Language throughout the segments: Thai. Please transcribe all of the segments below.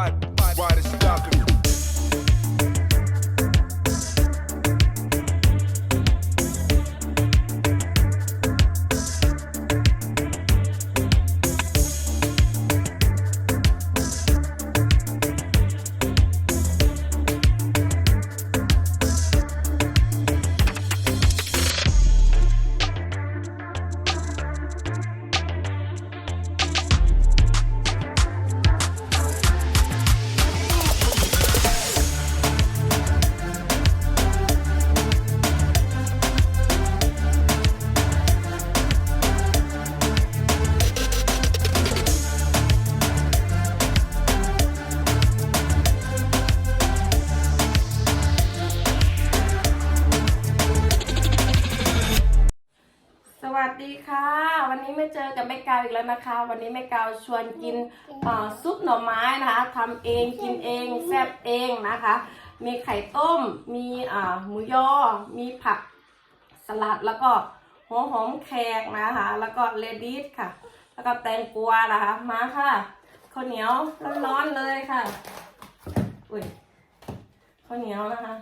squad. กับแม่กาวอีกแล้วนะคะ วันนี้แม่กาวชวนกินเอ่อซุปหน่อไม้นะคะทำเองกินเองแซ่บเองนะคะ มีไข่ต้ม มีอ่าหมูยอ มีผักสลัดแล้วก็หัวหอมแขกนะคะ แล้วก็เลดิสค่ะ แล้วก็แตงกวานะคะมาค่ะข้าวเหนียวร้อนๆเลยค่ะอุ้ยข้าวเหนียวนะคะ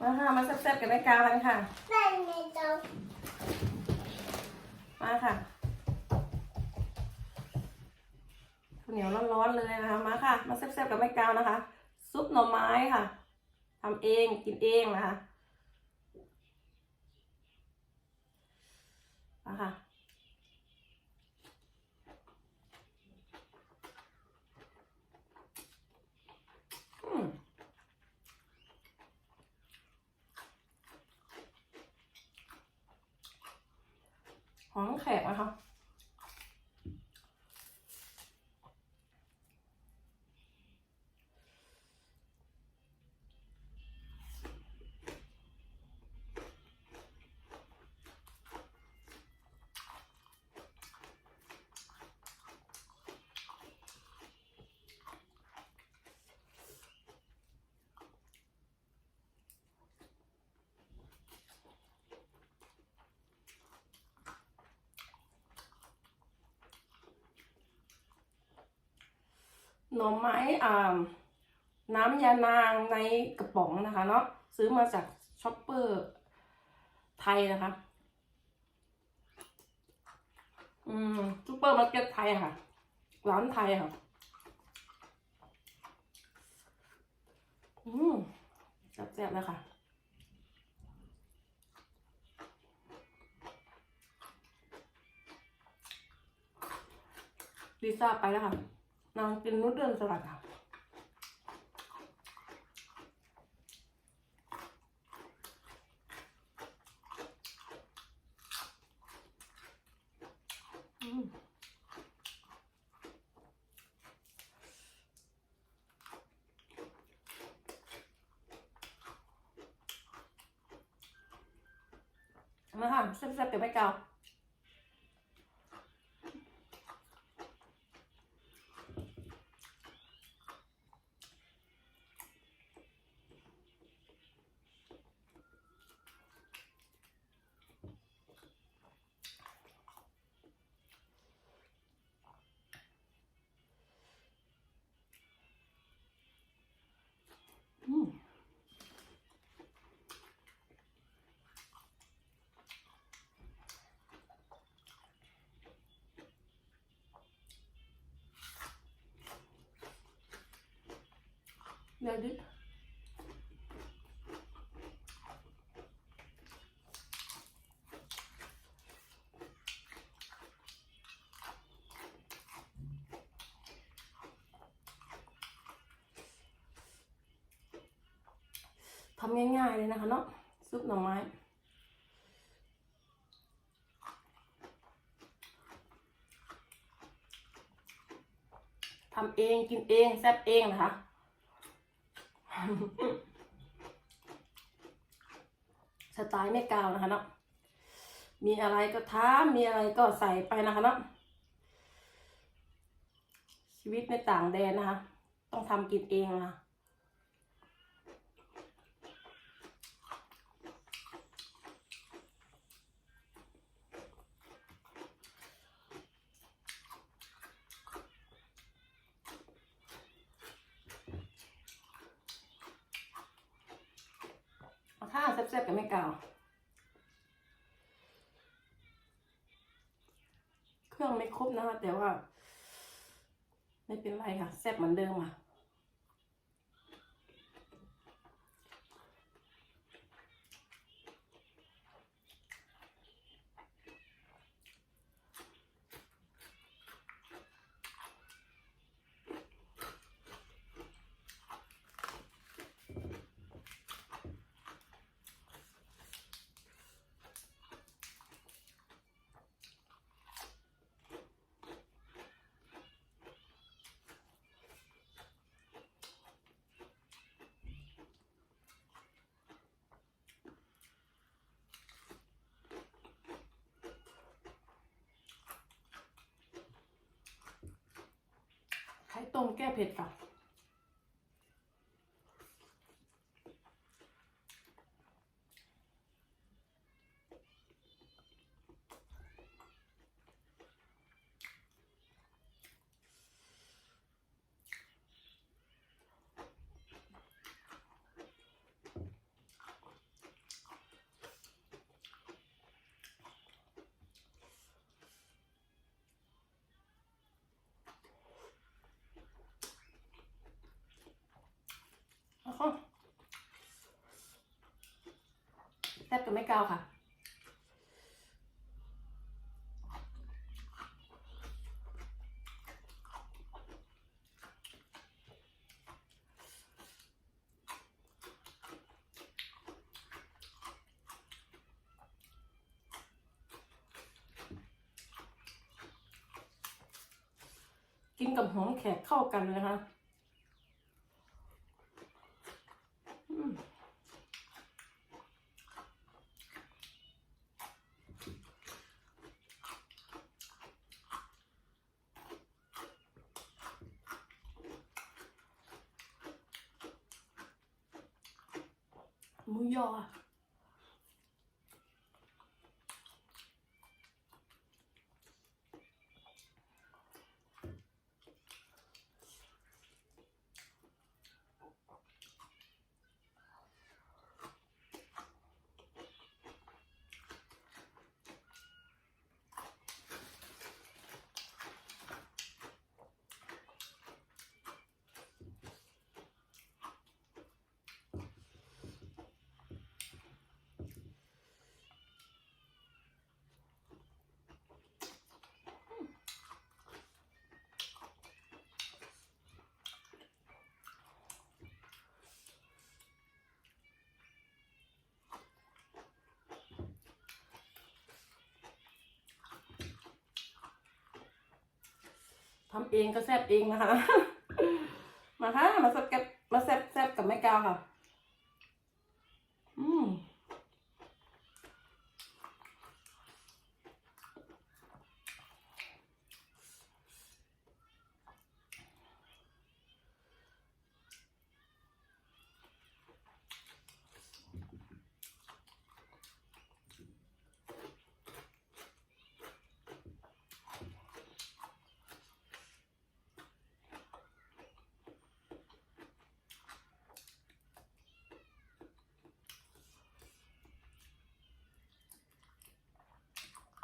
มาค่ะมาแซ่บๆกับแม่กาวกันค่ะมาค่ะ เหนียวร้อนๆเลยนะคะมาค่ะ มาแซ่บๆกับแม่กาวนะคะ ซุปหน่อไม้ค่ะทำเองกินเองนะคะมาค่ะหอมแขกนะคะ หน่อไม้อ่าน้ำยานางในกระป๋องนะคะเนาะซื้อมาจากช็อปเปอร์ไทยนะคะ อืมซูเปอร์มาร์เก็ตไทยค่ะ ร้านไทยค่ะ อืมแซ่บๆเลยค่ะลิซ่าไปแล้วค่ะ นางกินนูดเดิลสลัดค่ะมาค่ะแซ่บๆเดี๋ยวไม่เกา อืมเดี๋ยวดิ ทำง่ายๆเลยนะคะเนาะซุปหน่อไม้ทำเองกินเองแซ่บเองนะคะสไตล์ไม่กาวนะคะเนาะมีอะไรก็ท้ามีอะไรก็ใส่ไปนะคะเนาะชีวิตในต่างแดนนะคะ ต้องทำกินเองนะคะ ซ่บๆกับแม่กาว เครื่องไม่ครบนะคะแต่ว่า ไม่เป็นไรค่ะแซ่บเหมือนเดิมอะ ไข่ ต้มแก้เผ็ดค่ะ แล้วก็ แซ่บกับไม่กาวค่ะ กินกับหอมแขกเข้ากันเลยนะคะ หมูย ทำเองก็แซ่บเองนะคะ มาค่ะ มาแซ่บกับมาแซ่บแซ่บกับแม่กาวค่ะ อืม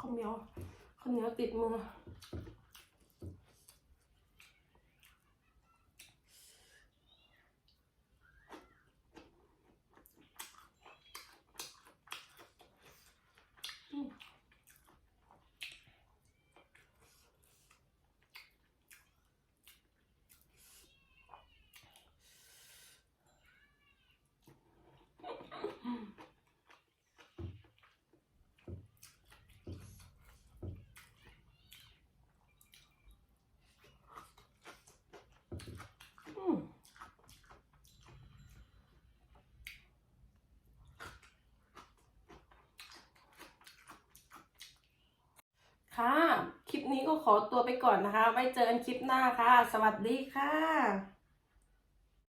ข้าวเหนียวข้าวเหนียวติดมือ อืมค่ะ คลิป นี้ก็ขอตัวไปก่อนนะคะ ไว้เจอกันคลิปหน้าค่ะ สวัสดีค่ะ